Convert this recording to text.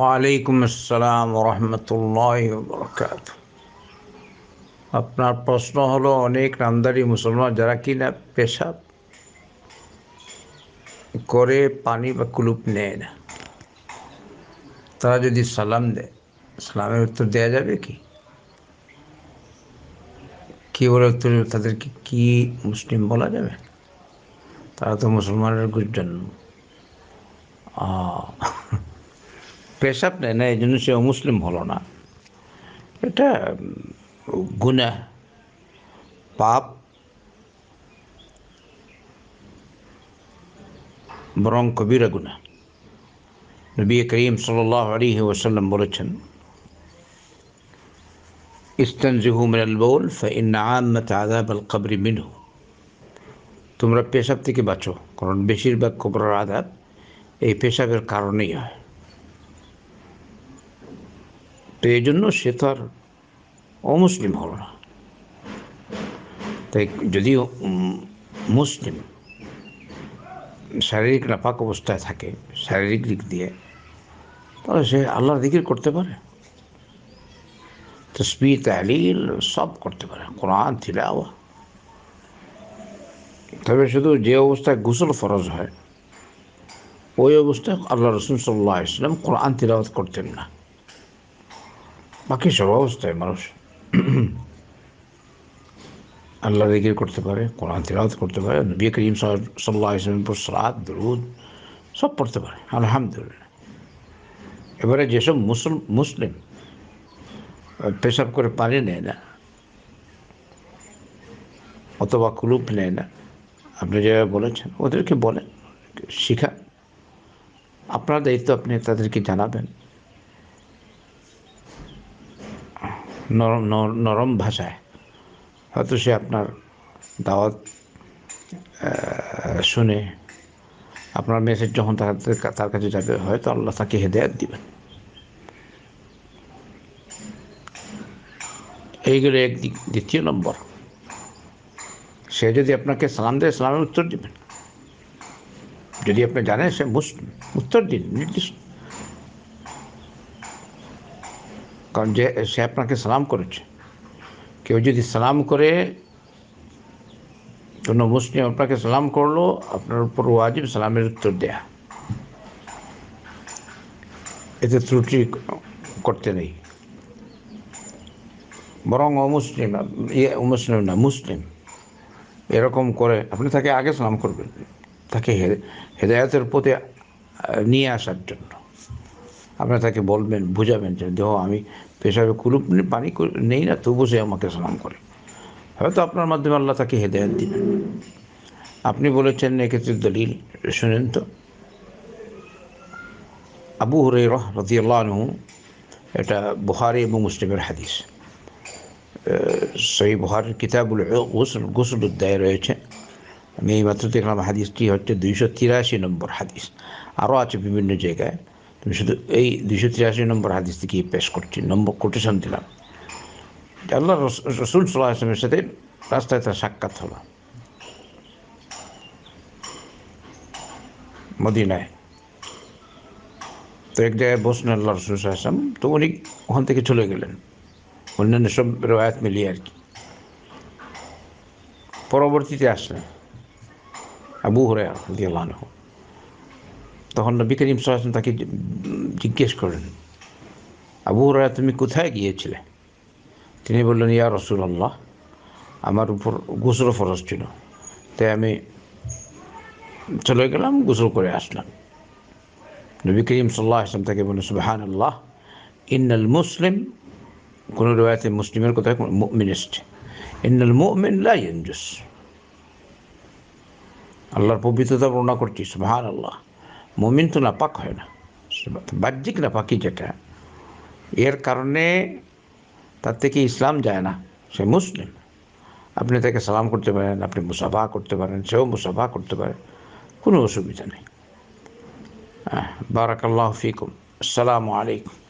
ওয়ালাইকুম আসসালাম রহমতুল্লাহ বরকাত আপনার প্রশ্ন হলো, অনেক নামদারি মুসলমান যারা কিনা পেশাব করে পানি বা কুলুপ নেয় না, তারা যদি সালাম দেয়, সালামের উত্তর দেওয়া যাবে কি? কি বলে উত্তর তাদেরকে কি মুসলিম বলা যাবে? তারা তো মুসলমানের জন্য পেশাব নেয় না, এই জন্য সে মুসলিম হলো না। এটা গুণা পাপ, বরং কবিরা গুণা নবী করিম সাল আলী ওসাল্লাম বলেছেন, ইস্তানজিহু মিনাল বউল ফাইন আম্মাত আযাব আল কবরি মিনহু। তোমরা পেশাব থেকে বাঁচো, কারণ বেশিরভাগ কবরের আদাব এই পেশাবের কারণেই হয়। তো এই জন্য সে তো আর অমুসলিম হল না। তাই যদি মুসলিম, শারীরিক নাপাক অবস্থায় থাকে, শারীরিক দিক দিয়ে, তাহলে সে আল্লাহর দিকির করতে পারে। তো তসবি তালিল, সব করতে পারে। কোরআন তিলাওয়া তবে শুধু যে অবস্থায় গুসল ফরজ হয়, ওই অবস্থায় আল্লাহ রসুল সাল্লাহ ইসলাম কোরআন তিলাওয়াত করতেন না। বাকি সব অবস্থায় মানুষ আল্লাহ দিকির করতে পারে, কোরআন তিলাওয়াত করতে পারে, নবী করিম সাল্লাহ ইসলামের পর সালাদ দরুদ, সব পড়তে পারে, আলহামদুলিল্লাহ। এবারে যেসব মুসল মুসলিম পেশাব করে পানি নেয় না, অথবা কুলুপ নেয় না, আপনি যেভাবে বলেছেন, ওদেরকে বলেন, শিখা। আপনার দায়িত্ব আপনি তাদেরকে জানাবেন। নরম নরম ভাষায়। হয়তো সে আপনার দাওয়াত শুনে আপনার মেসেজ যখন তার কাছে যাবে, হয়তো আল্লাহ তাকে হেদায়াত দিবেন। এইগুলো এক দিক, দ্বিতীয় নম্বর। সে যদি আপনাকে সালাম দেয়, সালামের উত্তর দিবেন। যদি আপনি জানেন সে মুসলিম, উত্তর দিন, নির্দিষ্ট। কারণ যে সে আপনাকে সালাম করেছে। কেউ যদি সালাম করে, কোনো মুসলিম আপনাকে সালাম করল, আপনার উপর ওয়াজিব সালামের উত্তর দেয়া। এতে ত্রুটি করতে নেই। বরং অমুসলিম ইয়ে মুসলিম না, মুসলিম। এরকম করে আপনি তাকে আগে সালাম করবেন, তাকে হেদায়তের প্রতি নিয়ে আসার জন্য। আপনার তাকে বলবেন, বুঝাবেন যে দেহ আমি পেশাবে কুলুপ পানি নেই না তবু সে আমাকে সালাম করে। হয়তো আপনার মাধ্যমে আল্লাহ তাকে হেদায়ত দিবেন। আপনি বলেছেন এক্ষেত্রে দলিল, শুনেন তো। আবু হরে রদিয়াল্লাহ এটা বুহারি এবং মুসলিমের হাদিস। সেই বুহারের কিতাবুল গোসল গোসল উদ্যায় রয়েছে। আমি এই মাত্র দেখলাম হাদিসটি হচ্ছে দুইশো তিরাশি নম্বর হাদিস। আরও আছে বিভিন্ন জায়গায়। তুমি শুধু এই দুইশো তিরাশি নম্বর হাদিস থেকে পেশ করছি? নম্বর কোটেশন দিলাম। আল্লাহ রসুল সাল্লাহ আসলামের সাথে রাস্তায় তার সাক্ষাৎ হলো। মদিনায়। তো এক জায়গায় বসলেন আল্লাহ রসুল আসলাম তো উনি ওখান থেকে চলে গেলেন। অন্যান্য সব রেওয়ায়ত মিলিয়ে আর কি। পরবর্তীতে আসলেন। আবু হরে আল্লাহ তখন নবী করিম সাল্লাম তাকে জিজ্ঞেস করলেন, আবু হরায়া তুমি কোথায় গিয়েছিলে? তিনি বললেন, ইয়া রসুল আল্লাহ আমার উপর গোসল ফরজ ছিল। তাই আমি চলে গেলাম, গোসল করে আসলাম। নবী করিম সাল্লাহ আসলাম তাকে বললেন সুবাহান আল্লাহ ইন্নাল মুসলিম কোনো রেওয়ায়তে মুসলিমের কথায় মুমিন এসছে। ইন্নাল মুমিন লা ইয়ানজুস। আল্লাহর পবিত্রতা বর্ণনা করছি সুবাহান আল্লাহ মমিন তো নাপাক হয় না। বাহ্যিক নাপাকি যেটা, এর কারণে তার থেকে ইসলাম যায় না। সে মুসলিম। আপনি তাকে সালাম করতে পারেন, আপনি মুসাফা করতে পারেন, সেও মুসাফা করতে পারে, কোনো অসুবিধা নেই। হ্যাঁ বারাকাল্লাহ ফিকুম। আসসালামু আলাইকুম।